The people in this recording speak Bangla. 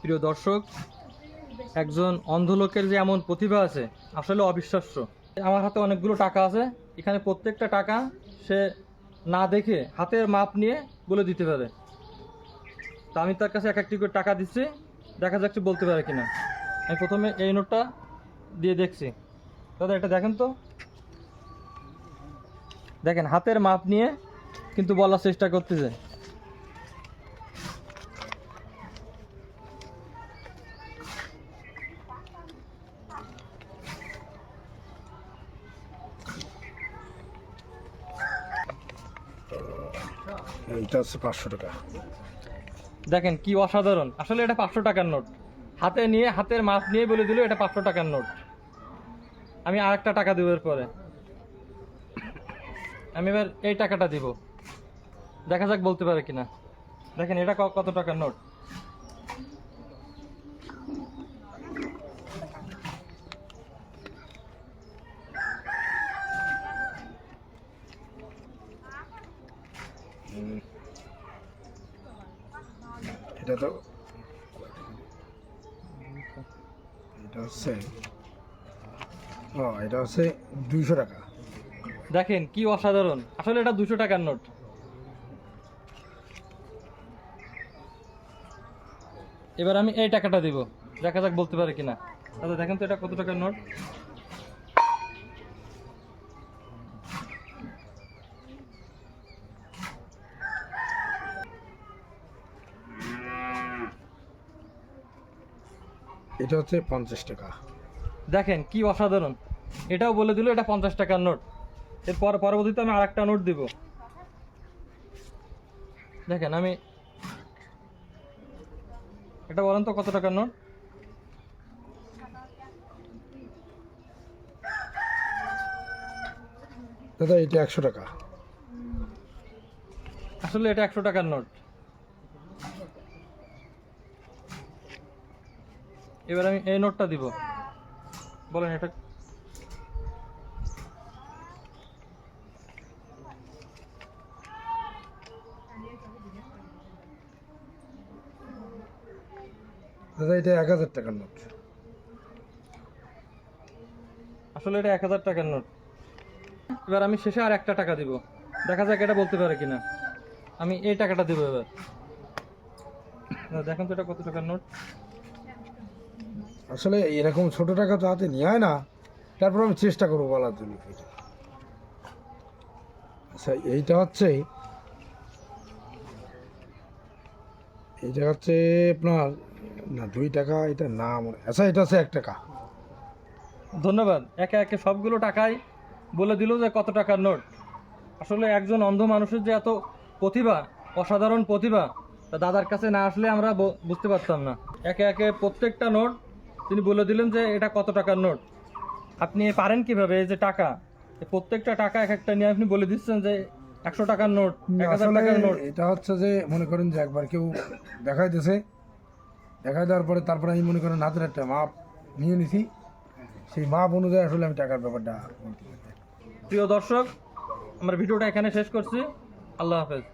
প্রিয় দর্শক, একজন অন্ধ লোকের যে এমন প্রতিভা আছে, আসলে অবিশ্বাস্য। আমার হাতে অনেকগুলো টাকা আছে, এখানে প্রত্যেকটা টাকা সে না দেখে হাতের মাপ নিয়ে বলে দিতে পারে। তা আমি তার কাছে এক একটি করে টাকা দিচ্ছি, দেখা যাচ্ছে বলতে পারে কিনা। আমি প্রথমে এই নোটটা দিয়ে দেখছি। দাদা, এটা দেখেন তো। দেখেন, হাতের মাপ নিয়ে কিন্তু বলার চেষ্টা করতেছে। হচ্ছে পাঁচশো টাকা। দেখেন কি অসাধারণ। আসলে এটা পাঁচশো টাকার নোট। হাতে নিয়ে, হাতের মাপ নিয়ে বলে দিল এটা পাঁচশো টাকার নোট। আমি আর একটা টাকা দেবো এরপরে। আমি এবার এই টাকাটা দিব। দেখা যাক বলতে পারে কিনা। দেখেন এটা কত টাকার নোট? এটা তো এটা হচ্ছে, ও, এটা হচ্ছে দুইশো টাকা। দেখেন কি অসাধারণ। আসলে এটা দুশো টাকার নোট। এবার আমি এই টাকাটা দিব। দেখা যাক বলতে পারে কিনা। দাদা দেখেন তো এটা কত টাকার নোট? এটা হচ্ছে পঞ্চাশ টাকা। দেখেন কি অসাধারণ। এটাও বলে দিল এটা পঞ্চাশ টাকার নোট। এরপর পরবর্তীতে আমি আরেকটা নোট দিব। দেখেন আমি এটা বলেন তো কত টাকার নোট? দাদা এটা একশো টাকা। আসলে এটা একশো টাকার নোট। এবার আমি এই নোটটা দিব। বলেন এটা। দাদা এটা এক হাজার টাকার নোট। আসলে এটা এক হাজার টাকার নোট। এবার আমি শেষে আর একটা টাকা দিব। দেখা যাক এটা বলতে পারে কিনা। আমি এই টাকাটা দিব এবার। দেখেন তো এটা কত টাকার নোট। আসলে এরকম ছোট টাকা তো হাতে নিয়ে হয় না, তারপর আমি চেষ্টা করব বলার জন্য আচ্ছা এইটা হচ্ছে এইটা হচ্ছে আপনার, না, দুই টাকা, এটা না, মনে আচ্ছা এটা হচ্ছে এক টাকা। ধন্যবাদ। একে একে সবগুলো টাকাই বলে দিল যে কত টাকার নোট। আসলে একজন অন্ধ মানুষের যে এত প্রতিভা, অসাধারণ প্রতিভা, তা দাদার কাছে না আসলে আমরা বুঝতে পারতাম না। একে একে প্রত্যেকটা নোট তিনি বলে দিলেন যে এটা কত টাকার নোট? আপনি পারেন কীভাবে? এই যে টাকা প্রত্যেকটা টাকা এক একটা নিয়ে আপনি বলে দিচ্ছেন যে একশো টাকার নোট এক হাজার টাকার নোট। এটা হচ্ছে যে মনে করেন যে একবার কেউ দেখাই দিয়েছে দেখাই দেওয়ার পরে তারপরে আমি মনে করেন হাতের একটা মাপ নিয়ে নিছি। সেই মাপ অনুযায়ী আসলে আমি টাকার ব্যাপারটা প্রিয় দর্শক আমরা ভিডিওটা এখানে শেষ করছি। আল্লাহ হাফেজ।